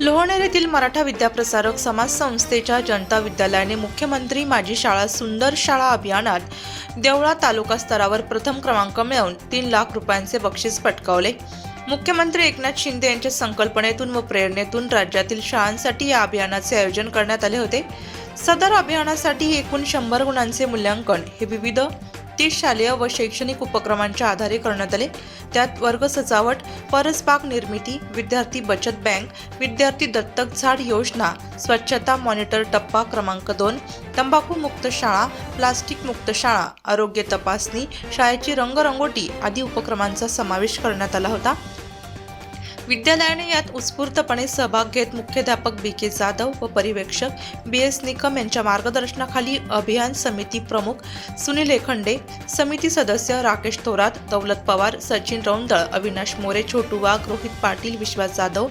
लोहणेर येथील मराठा विद्याप्रसारक समाज संस्थेच्या जनता विद्यालयाने मुख्यमंत्री माझी शाळा सुंदर शाळा अभियानात देवळा तालुका स्तरावर प्रथम क्रमांक मिळवून तीन लाख रुपयांचे बक्षीस पटकावले. मुख्यमंत्री एकनाथ शिंदे यांच्या संकल्पनेतून व प्रेरणेतून राज्यातील शाळांसाठी या अभियानाचे आयोजन करण्यात आले होते. सदर अभियानासाठी एकूण शंभर गुणांचे मूल्यांकन हे विविध तीस शालेय व शैक्षणिक उपक्रमांच्या आधारे करण्यात आले. त्यात वर्ग सजावट परसबाग निर्मिती विद्यार्थी बचत बँक विद्यार्थी दत्तक झाड योजना स्वच्छता मॉनिटर टप्पा क्रमांक दोन तंबाखू मुक्त शाळा प्लास्टिक मुक्त शाळा आरोग्य तपासणी शाळेची रंगरंगोटी आदी उपक्रमांचा समावेश करण्यात आला होता. विद्यालयाने यात उत्स्फूर्तपणे सहभाग घेत मुख्याध्यापक बी के जाधव व परिवेक्षक बी एस निकम यांच्या मार्गदर्शनाखाली अभियान समिती प्रमुख सुनील एखंडे समिती सदस्य राकेश थोरात दौलत पवार सचिन रौंदळ अविनाश मोरे छोटू वाघ रोहित पाटील विश्वास जाधव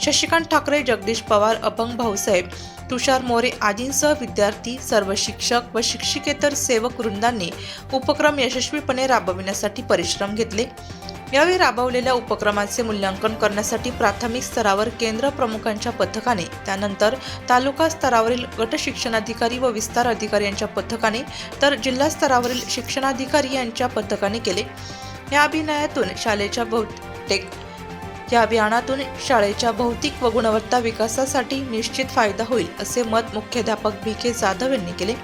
शशिकांत ठाकरे जगदीश पवार अपंग भाऊसाहेब तुषार मोरे आदींसह विद्यार्थी सर्व शिक्षक व शिक्षिकेतर सेवक वृंदांनी उपक्रम यशस्वीपणे राबविण्यासाठी परिश्रम घेतले. यावेळी राबवलेल्या उपक्रमाचे मूल्यांकन करण्यासाठी प्राथमिक स्तरावर केंद्र प्रमुखांच्या पथकाने त्यानंतर तालुका स्तरावरील गट शिक्षणाधिकारी व विस्तार अधिकारी यांच्या पथकाने तर जिल्हा स्तरावरील शिक्षणाधिकारी यांच्या पथकाने केले. या अभिनयातून शाळेच्या बहुतेक या अभियानातून शाळेच्या भौतिक व गुणवत्ता विकासासाठी निश्चित फायदा होईल असे मत मुख्याध्यापक बी के. जाधव यांनी केले.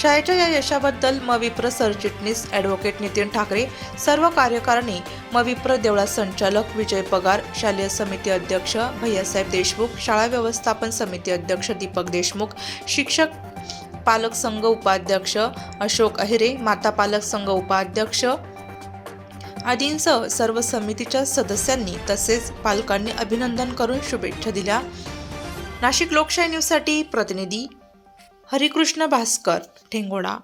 शाळेच्या या यशाबद्दल मविप्र सरचिटणीस ॲडव्होकेट नितीन ठाकरे सर्व कार्यकारिणी मविप्र देवळा संचालक विजय पगार शालेय समिती अध्यक्ष भैयासाहेब देशमुख शाळा व्यवस्थापन समिती अध्यक्ष दीपक देशमुख शिक्षक पालक संघ उपाध्यक्ष अशोक अहिरे माता पालक संघ उपाध्यक्ष आदींसह सर्व समितीच्या सदस्यांनी तसेच पालकांनी अभिनंदन करून शुभेच्छा दिल्या. नाशिक लोकशाही न्यूजसाठी प्रतिनिधी हरिकृष्ण भास्कर ठेंगोडा.